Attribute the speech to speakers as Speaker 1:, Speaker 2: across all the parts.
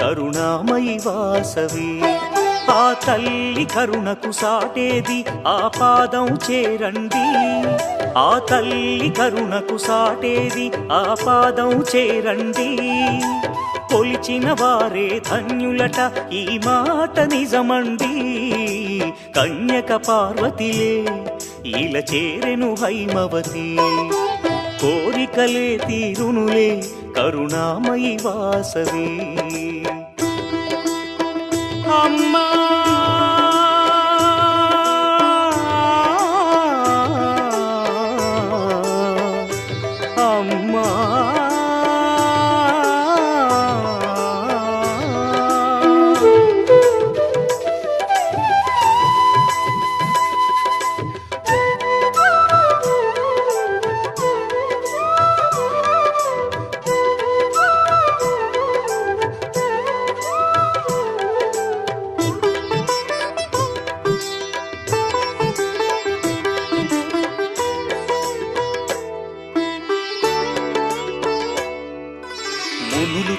Speaker 1: కరుణామయి వాసవి. ఆ తల్లి కరుణకు సాటేది ఆ పాదం చేరండి. ఆ తల్లి కరుణకు సాటేది ఆ పాదం చేరండి. కొలిచిన వారే ధన్యులట ఈ మాట నిజమండి. కన్యక పార్వతిలే ఇలా చేరెను హైమవతి. కోరికలే తీరునులే కరుణామయి వాసవి. అమ్మా అమ్మా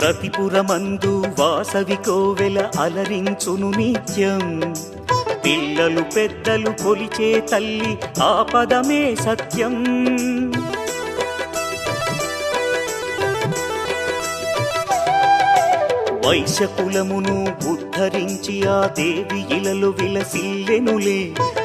Speaker 1: ప్రతిపురమందు వాసవి కోవెల అలరించును నిత్యం. పిల్లలు పెద్దలు కొలిచే తల్లి ఆ పదమే సత్యం. వైశ్యకులమును ఉద్ధరించి ఆ దేవి ఇలలు విలసిల్లెనులే.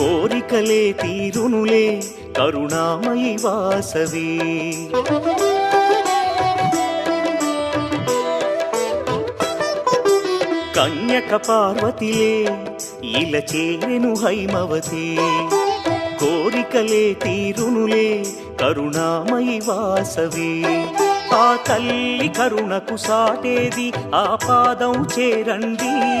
Speaker 1: కోరికలే తీరునులే కరుణామయి వాసవి. కన్యక పార్వతిలే ఇల చేరెను హైమవతి. కోరికలే తీరునులే కరుణామయి వాసవి. ఆ తల్లి కరుణకు సాటేది ఆ పాదం చేరండి.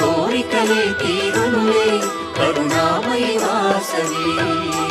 Speaker 1: కోరికలే తీరులే కరుణామయ వాసవి.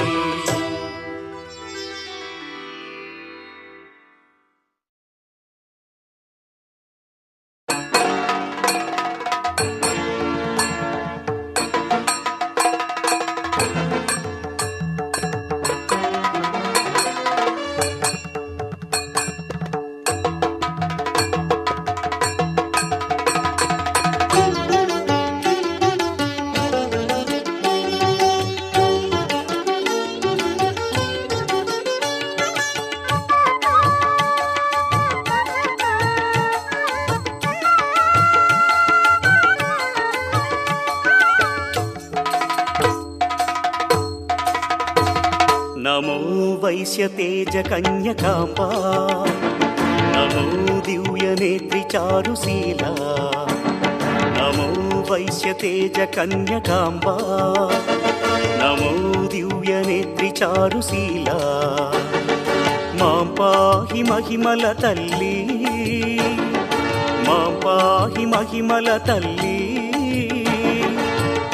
Speaker 1: వైశ్యతేజ కన్యకాంబా. నమో దివ్యనేత్రి చారుశీల. నమో వైశ్యతేజ కన్యకాంబా. నమో దివ్యనేత్రి చారుశీల. మాం పాహి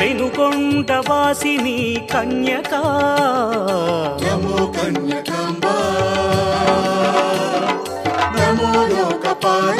Speaker 1: పెనుకొండ వాసిని కన్యకా.
Speaker 2: నమో కన్యకాంబా. నమో లోకపాల.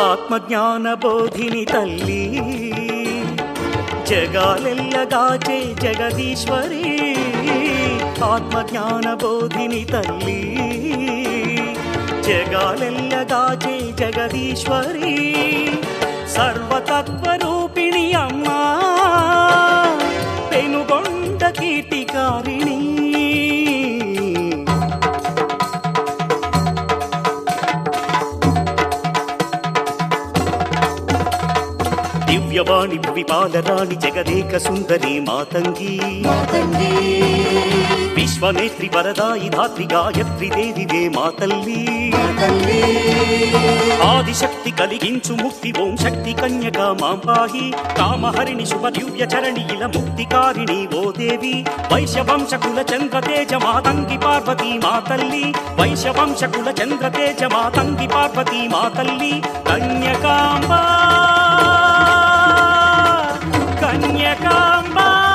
Speaker 1: ఆత్మజ్ఞాన బోధిని తల్లి జగాలెల్లగాచే జగదీశ్వరి ఆత్మజ్ఞాన బోధిని తల్లి జగాలెల్లగాచే జగదీశ్వరి సర్వతత్వరూ జగవాణి భువి పాలరాణి జగదేక సుందరి మాతంగి. విశ్వనేత్రి వరదాయి ధాత్రి గాయత్రి దేవివే మా తల్లి
Speaker 2: తల్లి
Speaker 1: ఆదిశక్తి కలిగించు ముక్తి ఓం శక్తి కన్యక మాం పాహి. కామహరిణి శుభ దివ్య చరణి ఇల ముక్తికారిణి ఓ దేవి. వైశ్యవంశకుల చంద్ర తేజ మాతంగి పార్వతీ మా తల్లి వైశ్యవంశకుల చంద్ర తేజ మాతంగి పార్వతీ మా తల్లి కన్యకాంబా కన్యకాంబా.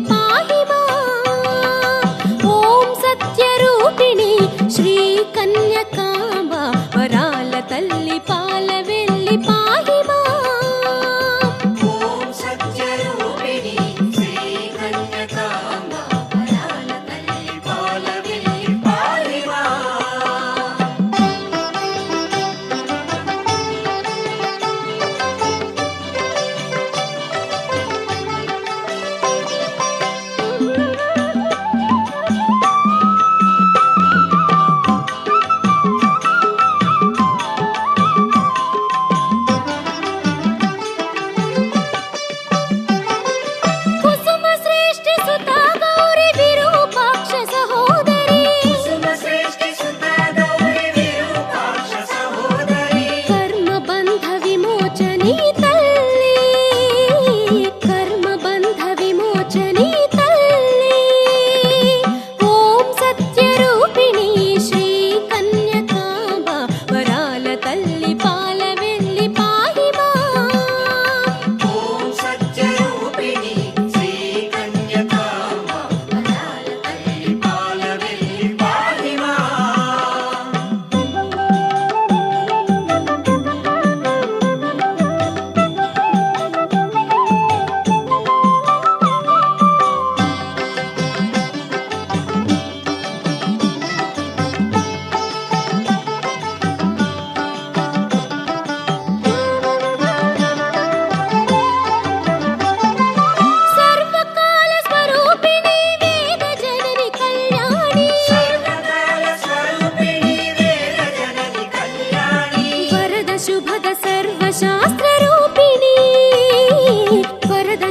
Speaker 3: पार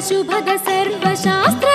Speaker 3: शुभद सर्वशास्त्र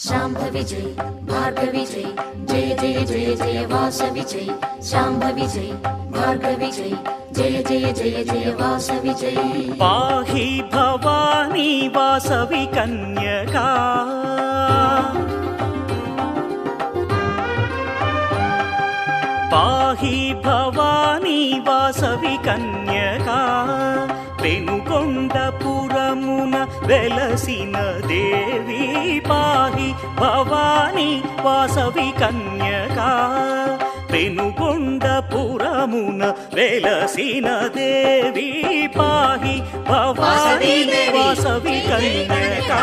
Speaker 4: శాంభవి జై భార్గవి జై జయ జయ జయ జయ వాసవి జై శాంభవి జై భార్గవి జై జయ జయ జయ జయ వాసవి జై
Speaker 1: పాహి భవానీ వాసవి కన్యకా పాహి భవానీ వాసవి కన్యకా పెనుకొండ పెనుకొండపురమున వెలసిన దేవి పాహి భవాని వాసవి కన్యకా. పెనుకొండపురమున వెలసిన దేవి పాహి భవాని వాసవి కన్యకా.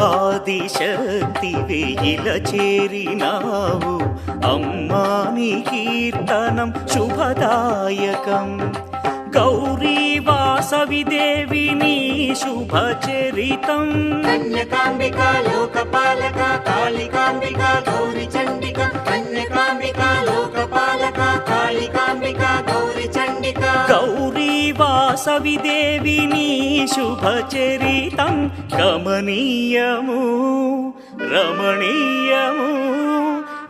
Speaker 1: ఆదిశక్తి వేయిల చేరినావు. అమ్మా నీ కీర్తనం శుభదాయకం. గౌరీ వాసవి దేవి నీ శుభచరితం.
Speaker 2: కన్యకాంబిక లోకపాలక
Speaker 1: కాళిక వాసవి దేవి నీ శుభచరితం గమనీయము రమణీయము.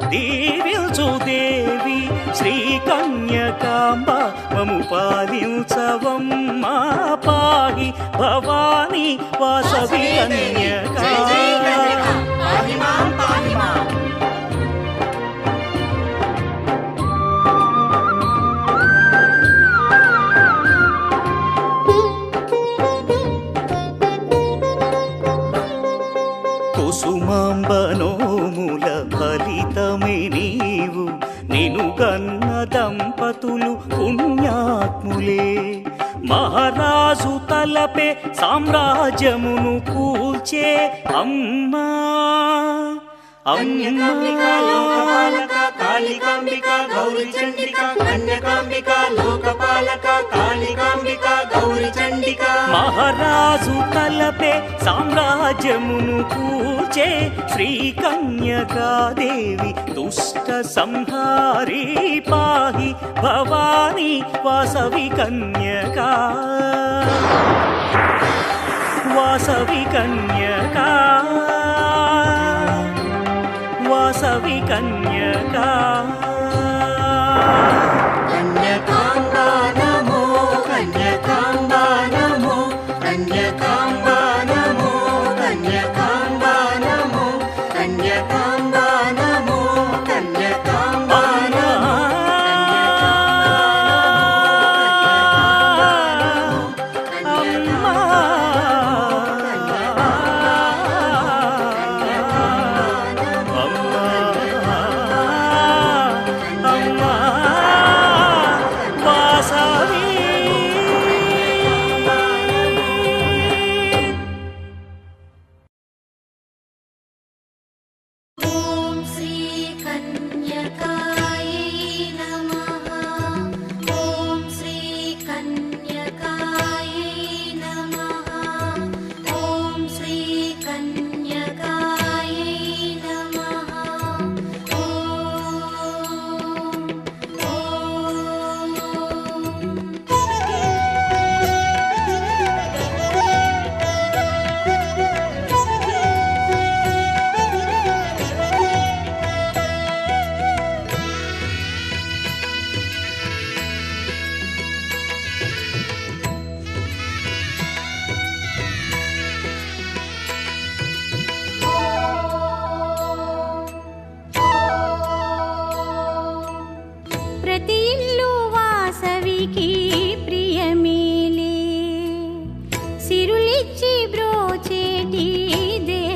Speaker 1: దీవిల్చు దేవి శ్రీ కన్యకాంబ మము పాలించవమ్మా. పాహి భవానీ వాసవి కన్యక.
Speaker 2: పాహి మాం పాహి మాం.
Speaker 1: తలపే సామ్రాజ్యమును కూల్చే అమ్మా.
Speaker 2: కన్యకాంబిక లోకపాలక కాళికాంబిక గౌరీ చండిక కన్యకాంబిక లోకపాలక కాళికాంబిక. గౌరి చండిక.
Speaker 1: మహారాజు తలపే సామ్రాజ్యమును కూచే శ్రీ కన్యకాదేవి దుష్ట సంహారీ పాహి భవానీ వాసవి కన్యకా. వాసవి కన్యకా. వాసవి కన్యకా.